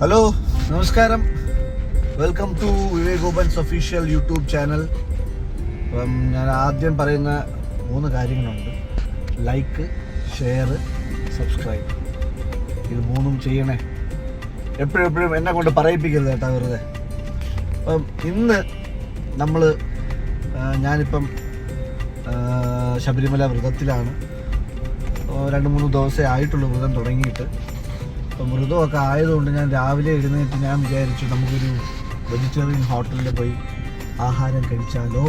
Hello നമസ്കാരം. Welcome to Vivek opens official YouTube channel അപ്പം ഞാൻ ആദ്യം പറയുന്ന മൂന്ന് കാര്യങ്ങളുണ്ട്. ലൈക്ക് ഷെയർ സബ്സ്ക്രൈബ് ഇത് മൂന്നും ചെയ്യണേ. എപ്പോഴും എപ്പോഴും എന്നെ കൊണ്ട് പറയിപ്പിക്കരുത് കേട്ടോ വെറുതെ. അപ്പം ഇന്ന് നമ്മൾ ഞാനിപ്പം ശബരിമല വ്രതത്തിലാണ്. രണ്ട് മൂന്ന് ദിവസമേ ആയിട്ടുള്ളൂ വ്രതം തുടങ്ങിയിട്ട്. അപ്പം മൃദമൊക്കെ ആയതുകൊണ്ട് ഞാൻ രാവിലെ എഴുന്നേറ്റ് ഞാൻ വിചാരിച്ചു നമുക്കൊരു വെജിറ്റേറിയൻ ഹോട്ടലിൽ പോയി ആഹാരം കഴിച്ചാലോ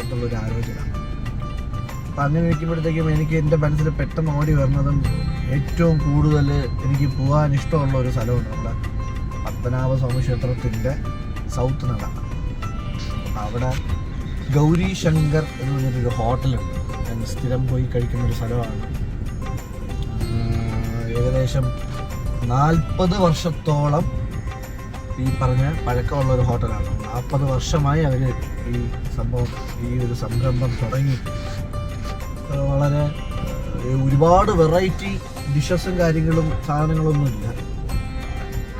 എന്നുള്ളൊരു ആലോചന. അപ്പം അങ്ങനെ ഇരിക്കുമ്പോഴത്തേക്കും എനിക്ക് എന്റെ മനസ്സിൽ പെട്ടെന്ന് ഓടി വരുന്നതും ഏറ്റവും കൂടുതൽ എനിക്ക് പോകാൻ ഇഷ്ടമുള്ള ഒരു സ്ഥലമുണ്ട്. നമ്മുടെ പത്മനാഭ സ്വാമി ക്ഷേത്രത്തിന്റെ സൗത്ത് നട. അവിടെ ഗൗരി ശങ്കർ എന്ന് പറഞ്ഞൊരു ഹോട്ടലുണ്ട്. ഞാൻ സ്ഥിരം പോയി കഴിക്കുന്ന ഒരു സ്ഥലമാണ് ഏകദേശം നാൽപ്പത് വർഷത്തോളം ഈ പറഞ്ഞ പഴക്കമുള്ള ഒരു ഹോട്ടലാണ്. നാൽപ്പത് വർഷമായി അവർ ഈ സംഭവം ഈ ഒരു സംരംഭം തുടങ്ങി. വളരെ ഒരുപാട് വെറൈറ്റി ഡിഷസും കാര്യങ്ങളും സാധനങ്ങളൊന്നും ഇല്ല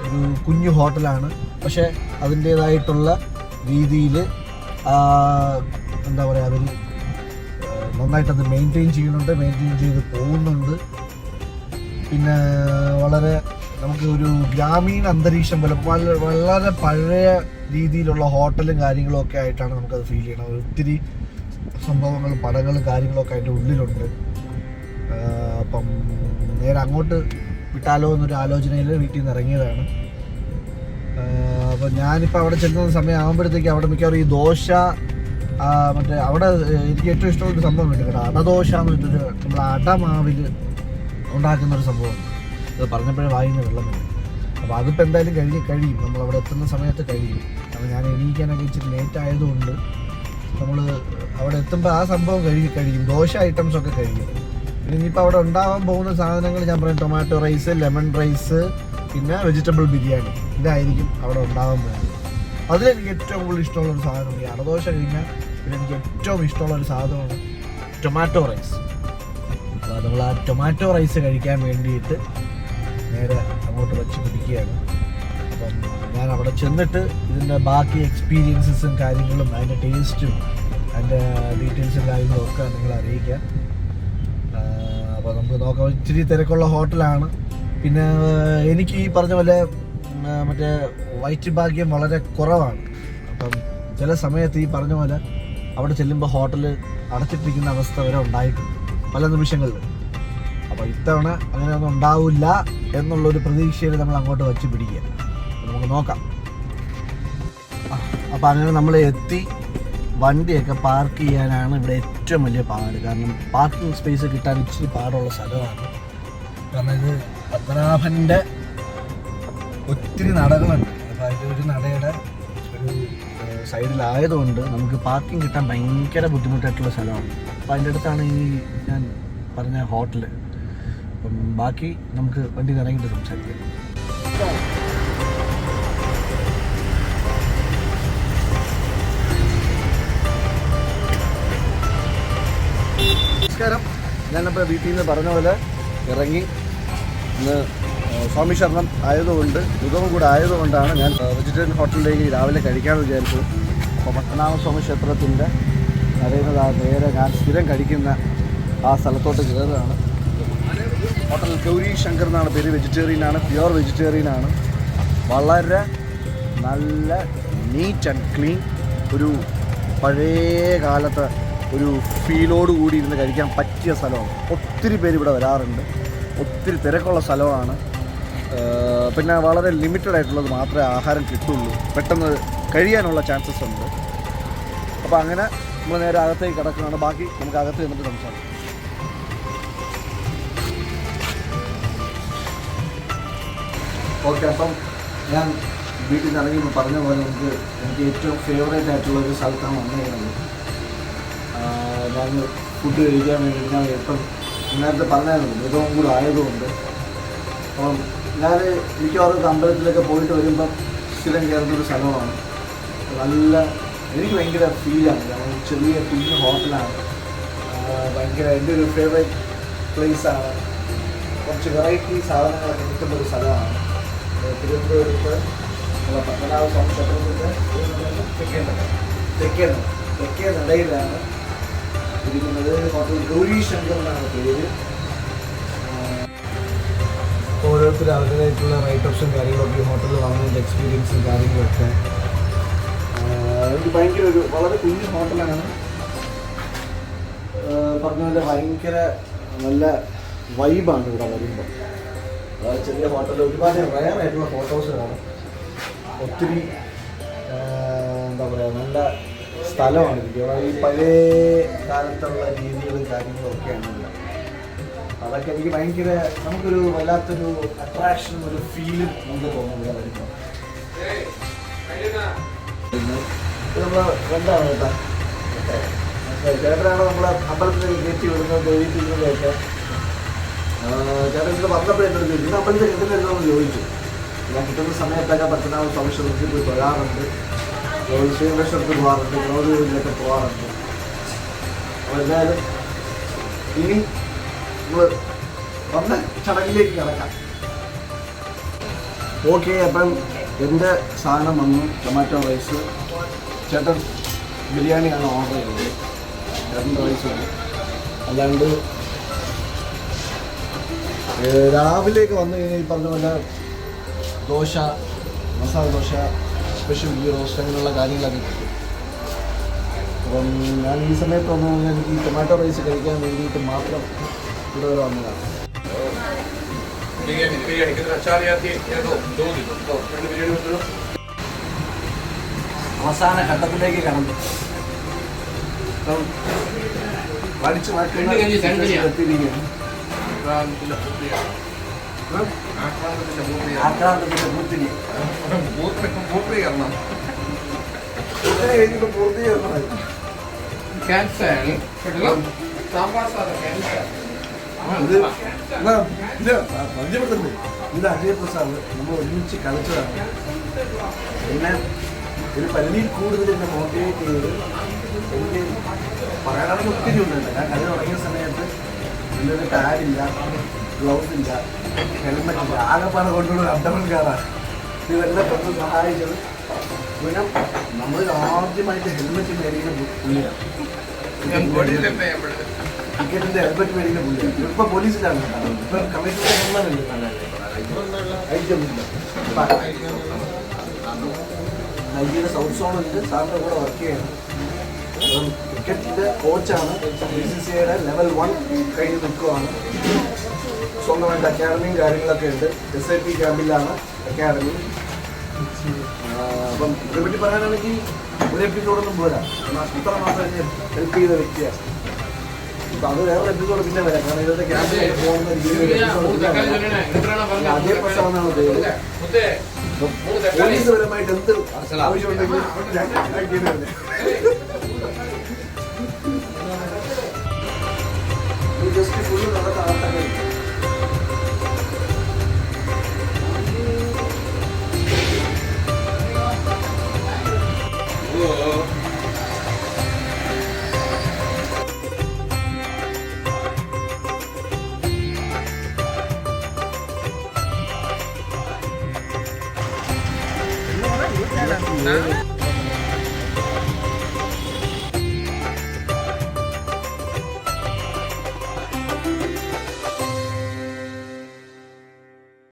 ഒരു കുഞ്ഞു ഹോട്ടലാണ്. പക്ഷേ അതിന്റേതായിട്ടുള്ള രീതിയിൽ എന്താ പറയുക അവർ നന്നായിട്ടത് മെയിന്റെയിൻ ചെയ്യുന്നുണ്ട് മെയിന്റെയിൻ ചെയ്ത് പോകുന്നുണ്ട്. പിന്നെ വളരെ നമുക്ക് ഒരു ഗ്രാമീണ അന്തരീക്ഷം പോലെ വളരെ പഴയ രീതിയിലുള്ള ഹോട്ടലും കാര്യങ്ങളും ഒക്കെ ആയിട്ടാണ് നമുക്കത് ഫീൽ ചെയ്യണത് ഒത്തിരി സംഭവങ്ങളും പടങ്ങളും കാര്യങ്ങളൊക്കെ അതിന്റെ ഉള്ളിലുണ്ട്. അപ്പം നേരെ അങ്ങോട്ട് വിട്ടാലോ എന്നൊരു ആലോചനയിൽ വീട്ടിൽ നിന്ന് ഇറങ്ങിയതാണ്. അപ്പോൾ ഞാനിപ്പോൾ അവിടെ ചെല്ലുന്ന സമയം ആകുമ്പോഴത്തേക്ക് അവിടെ മിക്കവാറും ഈ ദോശ മറ്റേ അവിടെ എനിക്ക് ഏറ്റവും ഇഷ്ടമുള്ള സംഭവം ഉണ്ട് കേട്ടോ. അടദോശ എന്ന് പറഞ്ഞിട്ടൊരു നമ്മൾ അടമാവിൽ ഉണ്ടാക്കുന്ന ഒരു സംഭവം. അത് പറഞ്ഞപ്പോഴേ വായിന്ന് വെള്ളം വരും. അപ്പോൾ അതിപ്പോൾ എന്തായാലും കഴിഞ്ഞ് കഴിയും. നമ്മൾ അവിടെ എത്തുന്ന സമയത്ത് കഴിയും. അപ്പോൾ ഞാൻ എണീക്കാനൊക്കെ ഇച്ചിരി ലേറ്റ് ആയതുകൊണ്ട് നമ്മൾ അവിടെ എത്തുമ്പോൾ ആ സംഭവം കഴിയും കഴിയും. ദോശ ഐറ്റംസ് ഒക്കെ കഴിയും. ഇനിയിപ്പോൾ അവിടെ ഉണ്ടാവാൻ പോകുന്ന സാധനങ്ങൾ ഞാൻ പറയും ടൊമാറ്റോ റൈസ് ലെമൺ റൈസ് പിന്നെ വെജിറ്റബിൾ ബിരിയാണി. ഇതായിരിക്കും അവിടെ ഉണ്ടാവാൻ പോകുന്നത്. അതിലെനിക്ക് ഏറ്റവും കൂടുതൽ ഇഷ്ടമുള്ള സാധനമാണ് സാധനം ഈ അടദോശ കഴിഞ്ഞാൽ എനിക്ക് ഏറ്റവും ഇഷ്ടമുള്ള ഒരു സാധനമാണ് ടൊമാറ്റോ റൈസ് അപ്പോൾ നമ്മൾ ആ ടൊമാറ്റോ റൈസ് കഴിക്കാൻ വേണ്ടിയിട്ട് നേരെ അങ്ങോട്ട് വെച്ച് പിടിക്കുകയാണ്. അപ്പം ഞാൻ അവിടെ ചെന്നിട്ട് ഇതിന്റെ ബാക്കി എക്സ്പീരിയൻസസും കാര്യങ്ങളും അതിന്റെ ടേസ്റ്റും അതിന്റെ ഡീറ്റെയിൽസും കാര്യങ്ങളും ഒക്കെ നിങ്ങൾ അറിയിക്കാം. അപ്പോൾ നമുക്ക് നോക്കാം. ഇച്ചിരി തിരക്കുള്ള ഹോട്ടലാണ്. പിന്നെ എനിക്ക് ഈ പറഞ്ഞ പോലെ മറ്റേ വയറ്റ് ഭാഗ്യം വളരെ കുറവാണ്. അപ്പം ചില സമയത്ത് ഈ പറഞ്ഞ പോലെ അവിടെ ചെല്ലുമ്പോൾ ഹോട്ടൽ അടച്ചിട്ടിരിക്കുന്ന അവസ്ഥ വരെ ഉണ്ടായിട്ടുണ്ട് പല നിമിഷങ്ങളിൽ. അപ്പോൾ ഇത്തവണ അങ്ങനെയൊന്നും ഉണ്ടാവില്ല. എന്നുള്ളൊരു പ്രതീക്ഷയിൽ നമ്മൾ അങ്ങോട്ട് വച്ച് പിടിക്കുക നമുക്ക് നോക്കാം. അപ്പോൾ അങ്ങനെ നമ്മൾ എത്തി. വണ്ടിയൊക്കെ പാർക്ക് ചെയ്യാനാണ് ഇവിടെ ഏറ്റവും വലിയ പാട്. കാരണം പാർക്കിംഗ് സ്പേസ് കിട്ടാൻ ഇച്ചിരി പാടുള്ള സ്ഥലമാണ്. കാരണം ഇത് പത്മനാഭന്റെ ഒത്തിരി നടകളുണ്ട്. അപ്പോൾ അതിന്റെ ഒരു നടയുടെ ഒരു സൈഡിലായതുകൊണ്ട് നമുക്ക് പാർക്കിംഗ് കിട്ടാൻ ഭയങ്കര ബുദ്ധിമുട്ടായിട്ടുള്ള സ്ഥലമാണ്. അപ്പോൾ അതിന്റെ അടുത്താണ് ഈ ഞാൻ പറഞ്ഞ ഹോട്ടൽ അപ്പം ബാക്കി നമുക്ക് വണ്ടി ഇറങ്ങിയിട്ട് സംസാരിക്കാം. നമസ്കാരം. ഞാനിപ്പോൾ വീട്ടിൽ നിന്ന് പറഞ്ഞ പോലെ ഇറങ്ങി ഇന്ന് സ്വാമി ശരണം ആയതുകൊണ്ട് യുഗവും കൂടെ ആയതുകൊണ്ടാണ് ഞാൻ വെജിറ്റേറിയൻ ഹോട്ടലിലേക്ക് രാവിലെ കഴിക്കാമെന്ന് വിചാരിച്ചു. അപ്പോൾ പത്മനാഭ സ്വാമി ക്ഷേത്രത്തിന്റെ അറിയുന്നത് ആ നേരെ ഞാൻ സ്ഥിരം കഴിക്കുന്ന ആ സ്ഥലത്തോട്ട് കയറുകയാണ്. ഹോട്ടൽ ഗൗരി ശങ്കർ എന്നാണ് പേര്. വെജിറ്റേറിയൻ ആണ് പ്യുവർ വെജിറ്റേറിയൻ ആണ്. വളരെ നല്ല നീറ്റ് ആൻഡ് ക്ലീൻ ഒരു പഴയ കാലത്ത് ഒരു ഫീലോട് കൂടി ഇരുന്ന് കഴിക്കാൻ പറ്റിയ സ്ഥലമാണ്. ഒത്തിരി പേര് ഇവിടെ വരാറുണ്ട്. ഒത്തിരി തിരക്കുള്ള സ്ഥലമാണ്. പിന്നെ വളരെ ലിമിറ്റഡ് ആയിട്ടുള്ളത് മാത്രമേ ആഹാരം കിട്ടുള്ളൂ. പെട്ടെന്ന് കഴിയാനുള്ള ചാൻസസ് ഉണ്ട്. അപ്പോൾ അങ്ങനെ നമ്മൾ നേരെ അകത്തേക്ക് കിടക്കുകയാണ്. ബാക്കി നമുക്ക് അകത്ത് നിന്നിട്ട് സംസാരിക്കാം. ഓക്കെ അപ്പം ഞാൻ വീട്ടിൽ നിന്ന് ഇറങ്ങിയപ്പോൾ പറഞ്ഞ പോലെ നമുക്ക് എനിക്ക് ഏറ്റവും ഫേവറേറ്റ് ആയിട്ടുള്ള ഒരു സ്ഥലത്താണ് വന്നിരുന്നത് ഞാൻ ഫുഡ് കഴിക്കാൻ വേണ്ടി ഞാൻ ഇപ്പം നേരത്തെ പറഞ്ഞായിരുന്നു മൃഗവും കൂടെ ആയതുകൊണ്ട്. അപ്പം ഞാൻ മിക്കവാറും അമ്പലത്തിലൊക്കെ പോയിട്ട് വരുമ്പം സ്ഥിരം കയറുന്ന ഒരു സ്ഥലമാണ്. നല്ല എനിക്ക് ഭയങ്കര ഫീലാണ് കാരണം ചെറിയ കുഞ്ഞു ഹോട്ടലാണ് ഭയങ്കര എന്റെ ഒരു ഫേവറേറ്റ് പ്ലേസാണ് കുറച്ച് വെറൈറ്റി സാധനങ്ങളൊക്കെ കിട്ടുന്ന ഒരു സ്ഥലമാണ്. തിരുവനന്തപുരത്ത് അല്ല പത്മനാഭ സ്വാമി ക്ഷേത്രത്തിന്റെ തെക്കേ നട തെക്കേ നടയിലാണ് ഇരിക്കുന്നത് ഹോട്ടൽ ഗൗരി ശങ്കർ എന്നാണ് പേര് ഓരോരുത്തർ അവരുടേതായിട്ടുള്ള റൈറ്റ് ഓപ്ഷൻ കാര്യങ്ങളൊക്കെ. ഹോട്ടലിൽ വാങ്ങുന്നതിന്റെ എക്സ്പീരിയൻസും കാര്യങ്ങളൊക്കെ എനിക്ക് ഭയങ്കര ഒരു വളരെ കുഞ്ഞു ഹോട്ടലാണ് പറഞ്ഞ പോലെ ഭയങ്കര നല്ല വൈബാണ് ഇവിടെ വരുമ്പോൾ ചെറിയ ഹോട്ടലിൽ ഒരുപാട് റയർ ആയിട്ടുള്ള ഫോട്ടോസ് കാണും. ഒത്തിരി എന്താ പറയുക നല്ല സ്ഥലമാണ് ഈ പഴയ കാലത്തുള്ള രീതികളും കാര്യങ്ങളും ഒക്കെയാണ് അതൊക്കെ എനിക്ക് ഭയങ്കര നമുക്കൊരു വല്ലാത്തൊരു അട്രാക്ഷൻ ഒരു ഫീലും നമുക്ക് തോന്നുന്നു ഇവിടെ വരുമ്പോൾ നമ്മൾ കേട്ടോ. ചേട്ടനാണ് നമ്മളെ അമ്പലത്തിൽ കയറ്റി വിടുന്നത് ദേവീപ്പിക്കുന്നതൊക്കെ ചേട്ടൻ ഇത് വന്നപ്പോഴേ എന്നോട് ചോദിച്ചു ഇത് അമ്പലത്തിൽ കിട്ടുന്നില്ലെന്ന് ചോദിച്ചു. ഞാൻ കിട്ടുന്ന സമയത്തൊക്കെ പത്തനാമത് സംശയത്തിൽ പോയി തൊഴാറുണ്ട് ശ്രീകൃഷ്ണത്തിൽ പോകാറുണ്ട് വിനോദങ്ങളിലൊക്കെ പോകാറുണ്ട് അപ്പോൾ എന്തായാലും ഇനി നമ്മൾ വന്ന ചടങ്ങിലേക്ക് കിടക്കാം. ഓക്കെ അപ്പം എന്റെ സാധനം വന്നു ടൊമാറ്റോ റൈസ്. ചേട്ടൻ ബിരിയാണിയാണ് ഓർഡർ ചെയ്തത്. ചേട്ടന്റെ റൈസ് അല്ലാണ്ട് രാവിലെയൊക്കെ വന്നു കഴിഞ്ഞാൽ ഈ പറഞ്ഞ പോലെ dosa masala dosa special ghee roast അങ്ങനെയുള്ള കാര്യങ്ങളൊക്കെ കിട്ടും. അപ്പം ഞാൻ ഈ സമയത്ത് വന്നു കഴിഞ്ഞാൽ എനിക്ക് ഈ ടൊമാറ്റോ റൈസ് കഴിക്കാൻ വേണ്ടിയിട്ട് മാത്രം ഇവിടെ വരെ വന്നതാണ് അവസാന ഘട്ടത്തിലേക്ക് കടന്നു. പഠിച്ചു എത്തിയിരിക്കുന്നു ആക്രാന്തത്തിന്റെ പൂർത്തിയാണ് ആക്രാന്തത്തിന്റെ പൂർത്തിയാണ് ആക്രാന്തത്തിന്റെ പൂർത്തിരി പൂർത്തീകരണം കഴിഞ്ഞിട്ട് പൂർത്തീകരണമായി ക്യാൻസർ സാമ്പാർ സാധനം ഇത് എന്നാ, ഇത് പരിചയപ്പെടുത്തുന്നത് ഇത് അജയ് പ്രസാദ് നമ്മൾ ഒരുമിച്ച് കളിച്ചതാണ്. പിന്നെ ഒരു പരിധിയിൽ കൂടുതൽ എന്നെ മോട്ടിവേറ്റ് ചെയ്ത് എനിക്ക് പറയാനാണെങ്കിൽ ഒത്തിരി ഉണ്ട്. ഞാൻ കളി തുടങ്ങിയ സമയത്ത് ഇതിലൊരു ടാഡില്ല ഗ്ലൗസ് ഇല്ല ഹെൽമെറ്റ് ഇല്ല ആകെപ്പാടെ കൊണ്ടുള്ള അണ്ടർവൺ കാറാണ് ഇതെല്ലാം പെട്ടെന്ന് സഹായിച്ചത് പിന്നെ നമ്മൾ ആദ്യമായിട്ട് ഹെൽമെറ്റ് മേടിക്കുന്ന പുള്ളിയാണ് ടിക്കറ്റിന്റെ ഹെൽമെറ്റ് മേടിക്കുന്ന പുള്ളിയാണ് ഇപ്പൊ പോലീസിലാണ് ഇപ്പൊ കമ്മീഷണർ നൈജിയുടെ സൗത്ത് സോണുണ്ട് സാറിന്റെ കൂടെ വർക്ക് ചെയ്യണം അപ്പം ക്രിക്കറ്റിന്റെ കോച്ചാണ് ബി സി സി ഐയുടെ ലെവൽ വൺ കഴിഞ്ഞ് നിൽക്കുവാണ്. സ്വന്തമായിട്ട് അക്കാഡമിയും കാര്യങ്ങളൊക്കെ ഉണ്ട്. എസ് ഐ പി ക്യാമ്പിലാണ് അക്കാഡമി അപ്പം ഇതിനെപ്പറ്റി പറയാനാണെങ്കിൽ ഒരു എപ്പിസോഡൊന്നും പോരാ. ഇത്ര മാത്രം ഹെൽപ്പ് ചെയ്ത വ്യക്തിയാണ് അപ്പൊ അത് വേറെ എപ്പിസോഡ് പിന്നെ വരാം. കാരണം ഇതിന്റെ ക്യാമ്പിൽ പോകുന്ന രീതിയിൽ അതേ പ്രശ്നമാണ് പോലീസ് പരമായിട്ട് എന്ത് ആവശ്യമുണ്ടെങ്കിലും जसं की बोललो दादा आता काही Nah.